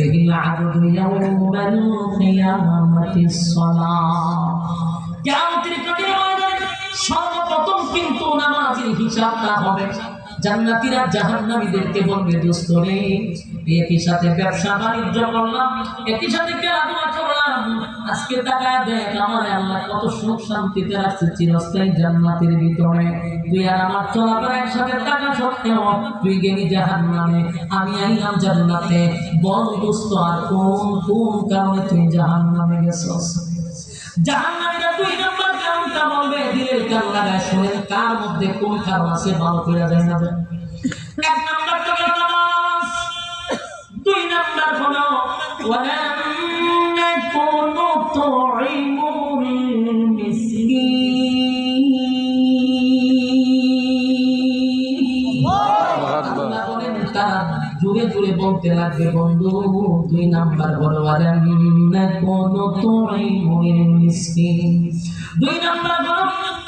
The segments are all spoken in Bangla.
به العبد يوم القيامة الصلاة কিয়ামতের কঠিন ময়দানে সর্বপ্রথম কিন্তু নামাজের হিসাবটা হবে জান্নাতীরা জাহান্নামীদেরকে বলবে, দোস্ত রে, একই সাথে ব্যবসা বাণিজ্য করলাম, একই সাথে খেলাধুলা করলাম। আজকে টাকা দেখ, আমার আল্লাহ কত সুখ শান্তিতে রাখছে চিরস্থায়ী জান্নাতের ভিতরে। তুই আর আমার চলাফেরা একসাথে টাকা সত্ত্বেও তুই গেলি জাহান্নামে। আমি আইলাম জান্নাতে। বল দোস্ত, আর কোন কোন কারণে তুই জাহান্নামে জাহান্নামীরা দুই নম্বর কারণটা বলবে লাগায় শোনেন কার মধ্যে কোন কারণ আছে ভালো করে যায় না এক নম্বর তো নামাজ দুই নম্বর হলো জুড়ে বলতে লাগবে বন্ধু দুই নাম্বার বড় কোন মিসকিন দুই নাম্বার বড়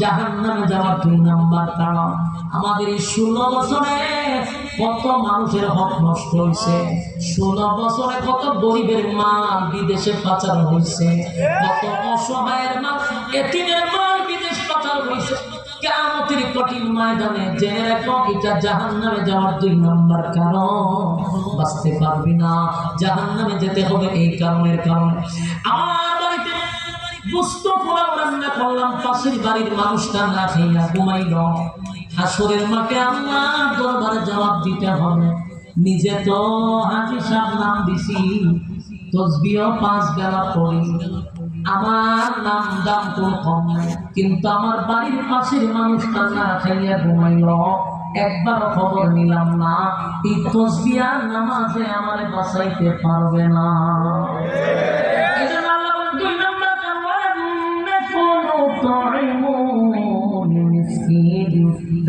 জাহান্নামে যাওয়ার দুই নাম্বার কারণ, আমাদের এই ষোলো বছরে কত মানুষের হক নষ্ট হয়েছে ষোলো বছরে কত গরিবের মা বিদেশে পাচার হয়েছে কত অসহায়ের মা এতিমের মা বিদেশ পাচার হয়েছে কেমতের কঠিন ময়দানে জেনে রাখো, এটা জাহান নামে যাওয়ার দুই নম্বর কারণ। বাঁচতে পারবি না জাহান নামে যেতে হবে এই কারণের কারণে। আমার জবাব দিতে হবে, নিজে তো হাজি নাম দিছি তসবিও পাঁচ বেলা পড়ি। আমার নাম দাম তোর কম কিন্তু আমার বাড়ির পাশের মানুষটা না খাইয়া ঘুমাইল। একবার খবর নিলাম না, এই তসবিয়ার নামাজে আমার বাঁচাইতে পারবে না।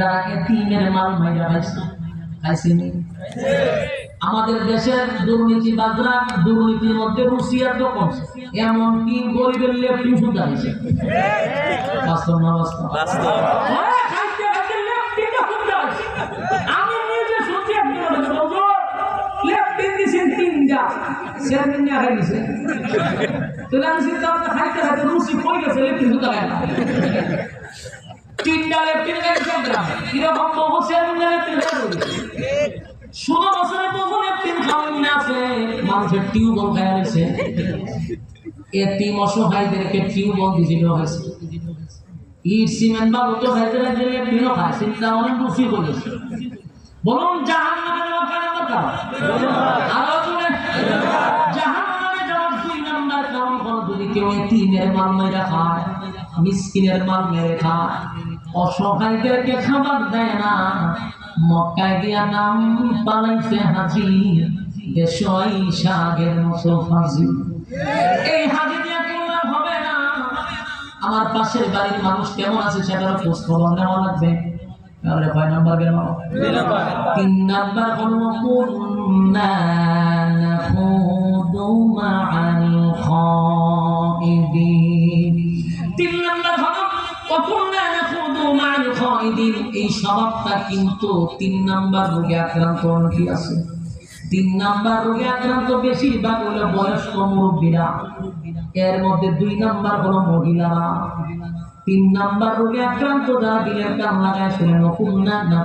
যারা এতিমের মাল মাইরা খাইছে। খাইছেনি? আমাদের দেশের দুর্নীতিবাদরা দুর্নীতির মধ্যে রুশিয়ার তো করছে এমনকি গরিবের লেফটিন সুদ্ধা হয়েছে বাস্তব না বাস্তব হ্যাঁ। আমি নিজে শুনছি লেফটিন দিছেন তিনটা, চেয়ারম্যান খাই দিছে। তাহলে আমি চিন্তা খাইতে খাইতে রুচি কই গেছে, লেফটিন সুদ্ধা কীরকম বহু চেয়ারম্যান লেফটিন খাই দিছে। ষোলো বছরের বহু লেফটিন খাওয়াই আছে, মানুষের টিউবওয়েল খাওয়া হয়েছে এতিম অসহায়দেরকে টিউবওয়েল দিছিল হয়েছে। ইট, সিমেন্ট বা মতো খাইতে লাগছে লেফটিনও খায় চিন্তা অনেক রুচি করেছে বলুন জাহান নামে যাওয়ার কারণ দরকার? আরও জাহান নামে যাওয়ার দুই নাম্বার কারণ হলো, যদি কেউ এতিমের মাল মেরে খায়, মিসকিনের মাল মেরে খায় অসহায়দেরকে খাবার দেয় না। মক্কায় গিয়া নাম পালাইছে হাজি দেশই সাগের মতো ফাজি এই হাজি দিয়ে কোনো লাভ হবে না। আমার পাশের বাড়ির মানুষ কেমন আছে সেটারও খোঁজ খবর নেওয়া লাগবে। তাহলে কয় নাম্বার গেল তিন নাম্বার হল নয় এই স্বভাবটা কিন্তু তিন নাম্বার রোগে আক্রান্ত অনেকে আছে। তিন নাম্বার রোগে আক্রান্ত বেশিরভাগ হলো বয়স্ক মুরব্বীরা। এর মধ্যে দুই নাম্বার হলো মহিলারা। তিন নাম্বার রোগে আক্রান্ত যারা দিনের কান লাগায় শুনে নকুন্না না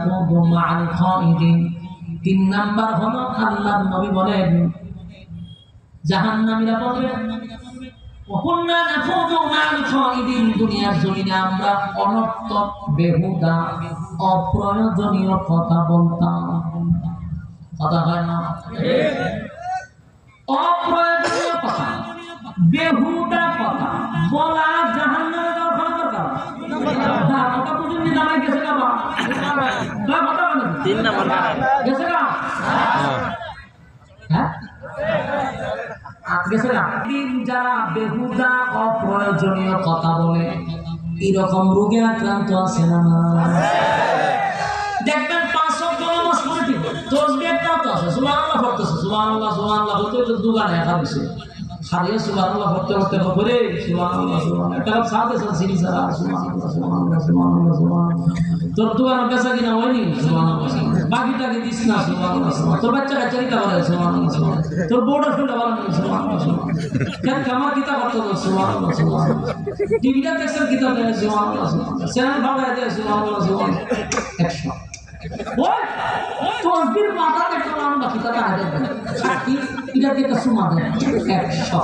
তিন নাম্বার হল আল্লাহ নবী বলেন জাহান জাহান্নামীরা বলবেন অপন্না না খয়দিন দুনিয়ার জমিনে আমরা অনর্থক বেহুদা অপ্রয়োজনীয় কথা বলতাম। কথা হয় না? অপ্রয়োজনীয় কথা বেহুদা কথা বলা জাহান্নামে গেছে গেছে গেছে বেহুদা, অপ্রয়োজনীয় কথা বলে। এরকম রোগে আক্রান্ত আছে না দেখবেন পাঁচ অক্ট নামাজ পড়ে ঠিক। তসবি একটাও তো আছে। সুবাহ আল্লাহ পড়তেছে। সুবাহ আল্লাহ সুবাহ আল্লাহ বলতে দুবার একা দিছে হারিয়ে সুবাহ পড়তে পড়তে করে সুবাহ আল্লাহ সুবাহ একটা সাথে সাথে সিনি সারা সুবাহ আল্লাহ সুবাহ আল্লাহ সুবাহ আল্লাহ সুবাহ তোর বেচা কিনা হয়নি বাকিটাকে দিস না তোর বাচ্চা কাচ্চা কিতা করে তোর বউটা না সুবাহ কেন কামার কিতা করতে তো টিভিটা দেখছেন কিতাব দেয় চ্যানেল ভাগায় দেয় একশো। তসবির মাথা পারলাম না কিতাটা সাক্ষী এটা দিয়ে। একটা একশো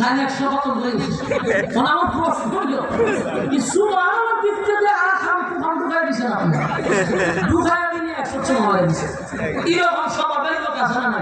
হ্যাঁ একশো কত বলে আমার প্রশ্ন হলো আমার দিতে যে আর খাম খাম ঢুকাই দিছে না ঢুকাই দিনে একশো সুমা হয়ে দিছে এরকম সব লোক আছে না না না না না না?